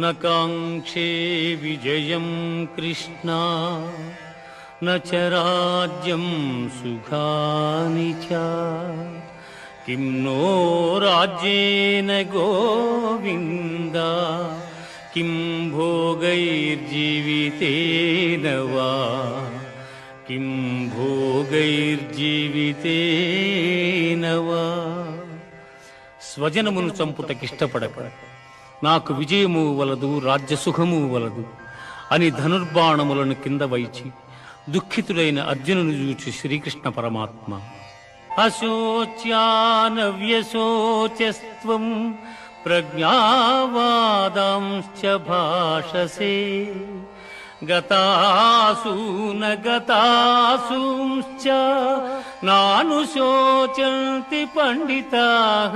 न काङ्क्षे विजयं कृष्णा न च राज्यं सुखानि च किं नो राज्येन गोविन्द किं भोगैर्जीवितेन वा किं भोगैर्जीवितेन वा స్వజనమును చంపుటకిష్టపడక నాకు విజయము వలదు రాజ్యసుఖము వలదు అని ధనుర్బాణములను కింద వైచి దుఃఖితుడైన అర్జునుని చూచి శ్రీకృష్ణ పరమాత్మ అశోచ్యానవ్యశోచస్వం ప్రజ్ఞావాదాంశ్చ భాషసే గతాసూన గతాసూంశ్చ నానుశోచంతి పండితాః